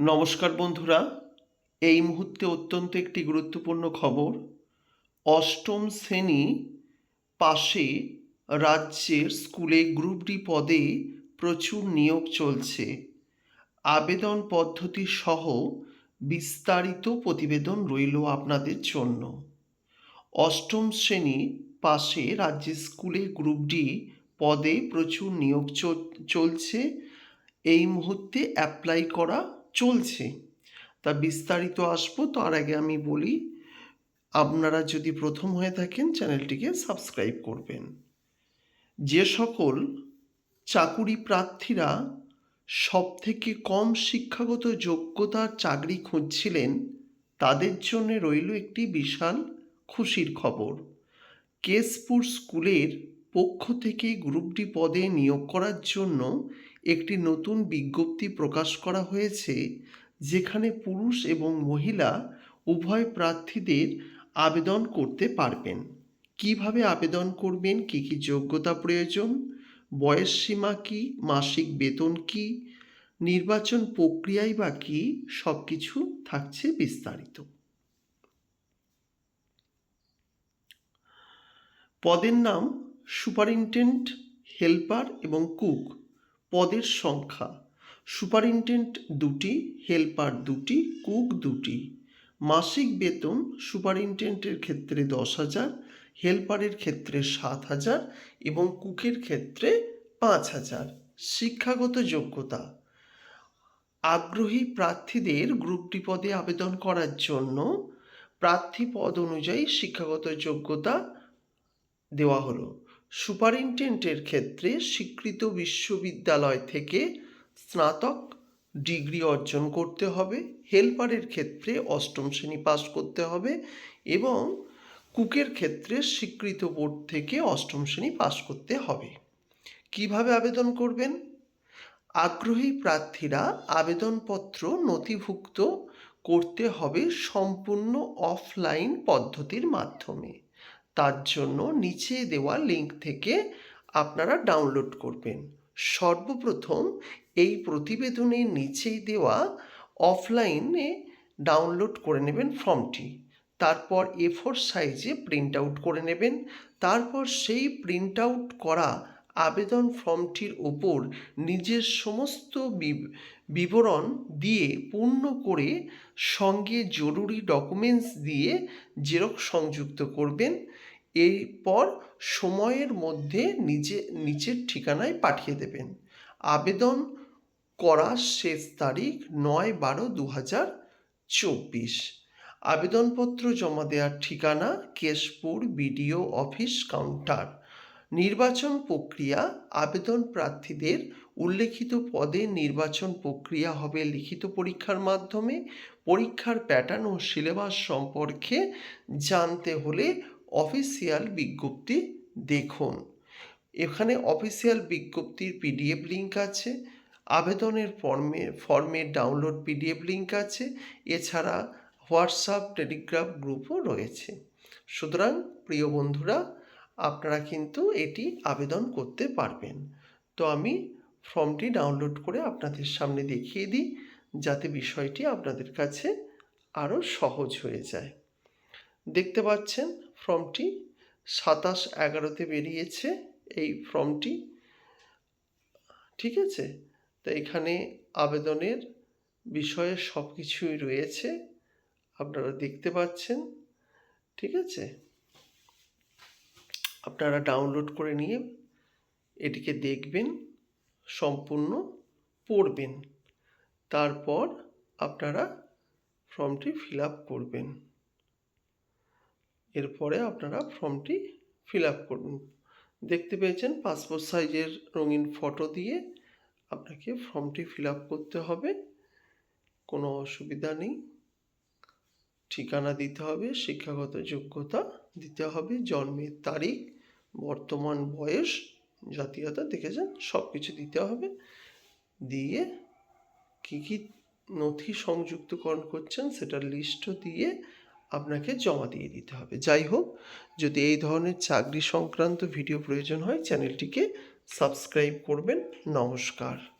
নমস্কার বন্ধুরা, এই মুহূর্তে অত্যন্ত একটি গুরুত্বপূর্ণ খবর। অষ্টম শ্রেণি পাশে রাজ্যের স্কুলে গ্রুপ ডি পদে প্রচুর নিয়োগ চলছে। আবেদন পদ্ধতি সহ বিস্তারিত প্রতিবেদন রইল আপনাদের জন্য। অষ্টম শ্রেণি পাশে রাজ্যের স্কুলে গ্রুপ ডি পদে প্রচুর নিয়োগ চল- চলছে। এই মুহূর্তে অ্যাপ্লাই করা চলছে। তা বিস্তারিত আসব, তার আগে আমি বলি, আপনারা যদি প্রথম হয়ে থাকেন, চ্যানেলটিকে সাবস্ক্রাইব করবেন। যে সকল চাকুরি প্রার্থীরা সব থেকে কম শিক্ষাগত যোগ্যতার চাকরি খুঁজছিলেন, তাদের জন্য রইল একটি বিশাল খুশির খবর। কেশপুর স্কুলের পক্ষ থেকে গ্রুপটি পদে নিয়োগ করার জন্য একটি নতুন বিজ্ঞপ্তি প্রকাশ করা হয়েছে, যেখানে পুরুষ এবং মহিলা উভয় প্রার্থীদের আবেদন করতে পারবেন। কীভাবে আবেদন করবেন? কি কি যোগ্যতা প্রয়োজন? বয়স সীমা কি? মাসিক বেতন কি? নির্বাচন প্রক্রিয়াই বা কি? সব কিছু থাকছে বিস্তারিত। পদের নাম সুপারিনটেন্ডেন্ট, হেল্পার এবং কুক। পদের সংখ্যা। সুপারিনটেন্ট দুটি, হেল্পার দুটি, কুক দুটি। মাসিক বেতন সুপারিনটেন্টের ক্ষেত্রে দশ হাজার, হেল্পারের ক্ষেত্রে সাত হাজার এবং কুকের ক্ষেত্রে পাঁচ হাজার। শিক্ষাগত যোগ্যতা। আগ্রহী প্রার্থীদের গ্রুপ ডি পদে আবেদন করার জন্য প্রার্থী পদ অনুযায়ী শিক্ষাগত যোগ্যতা দেওয়া হলো। সুপারিনটেন্ডেন্টের ক্ষেত্রে স্বীকৃত বিশ্ববিদ্যালয় থেকে স্নাতক ডিগ্রি অর্জন করতে হবে, হেল্পারের ক্ষেত্রে অষ্টম শ্রেণি পাস করতে হবে এবং কুকের ক্ষেত্রে স্বীকৃত বোর্ড থেকে অষ্টম শ্রেণি পাস করতে হবে। কীভাবে আবেদন করবেন? আগ্রহী প্রার্থীরা আবেদনপত্র নথিভুক্ত করতে হবে সম্পূর্ণ অফলাইন পদ্ধতির মাধ্যমে। তার জন্য নিচে দেওয়া লিঙ্ক থেকে আপনারা ডাউনলোড করবেন। সর্বপ্রথম এই প্রতিবেদনের নিচেই দেওয়া অফলাইনে ডাউনলোড করে নেবেন ফর্মটি তারপর এ ফোর সাইজে প্রিন্ট আউট করে নেবেন। তারপর সেই প্রিন্ট আউট করা আবেদন ফর্মটির ওপর নিজের সমস্ত বিবরণ দিয়ে পূর্ণ করে সঙ্গে জরুরি ডকুমেন্টস দিয়ে জেরক্স সংযুক্ত করবেন। এরপর সময়ের মধ্যে নিজে নিচের ঠিকানায় পাঠিয়ে দেবেন। আবেদন করার শেষ তারিখ নয় বারো দু হাজার চব্বিশ। আবেদনপত্র জমা দেওয়ার ঠিকানা কেশপুর বিডিও অফিস কাউন্টার। নির্বাচন প্রক্রিয়া আবেদন প্রার্থীদের উল্লেখিত পদে নির্বাচন প্রক্রিয়া হবে লিখিত পরীক্ষার মাধ্যমে। পরীক্ষার প্যাটার্ন ও সিলেবাস সম্পর্কে জানতে হলে অফিসিয়াল বিজ্ঞপ্তি দেখুন। এখানে অফিসিয়াল বিজ্ঞপ্তির পিডিএফ লিঙ্ক আছে, আবেদনের ফর্মে ফর্মের ডাউনলোড পিডিএফ লিঙ্ক আছে, এছাড়া হোয়াটসঅ্যাপ টেলিগ্রাম গ্রুপও রয়েছে। সুতরাং, প্রিয় বন্ধুরা আপনারা কিন্তু এটি আবেদন করতে পারবেন। তো আমি ফর্মটি ডাউনলোড করে আপনাদের সামনে দেখিয়ে দিই, যাতে বিষয়টি আপনাদের কাছে আরও সহজ হয়ে যায়। দেখতে পাচ্ছেন ফর্মটি সাতাশ এগারোতে বেরিয়েছে, এই ফর্মটি। ঠিক আছে? তো এখানে আবেদনের বিষয়ে সব কিছুই রয়েছে, আপনারা দেখতে পাচ্ছেন। ঠিক আছে? আপনারা ডাউনলোড করে নিয়ে এটিকে দেখবেন, সম্পূর্ণ পড়বেন। তারপর আপনারা ফর্মটি ফিল আপ করবেন। এরপরে আপনারা ফর্মটি ফিল আপ করুন। দেখতে পেয়েছেন পাসপোর্ট সাইজের রঙিন ফটো দিয়ে আপনাকে ফর্মটি ফিল আপ করতে হবে। কোনো অসুবিধা নেই। ঠিকানা দিতে হবে, শিক্ষাগত যোগ্যতা দিতে হবে, জন্মের তারিখ বর্তমান বয়স জাতীয়তা দেখেছেন সব কিছু দিতে হবে। দিয়ে কী কী নথি সংযুক্তকরণ করছেন সেটার লিস্টও দিয়ে আপনাকে জমা দিয়ে দিতে হবে। যাই হোক, যদি এই ধরনের চাকরি সংক্রান্ত ভিডিও প্রয়োজন হয় চ্যানেলটিকে সাবস্ক্রাইব করবেন। নমস্কার।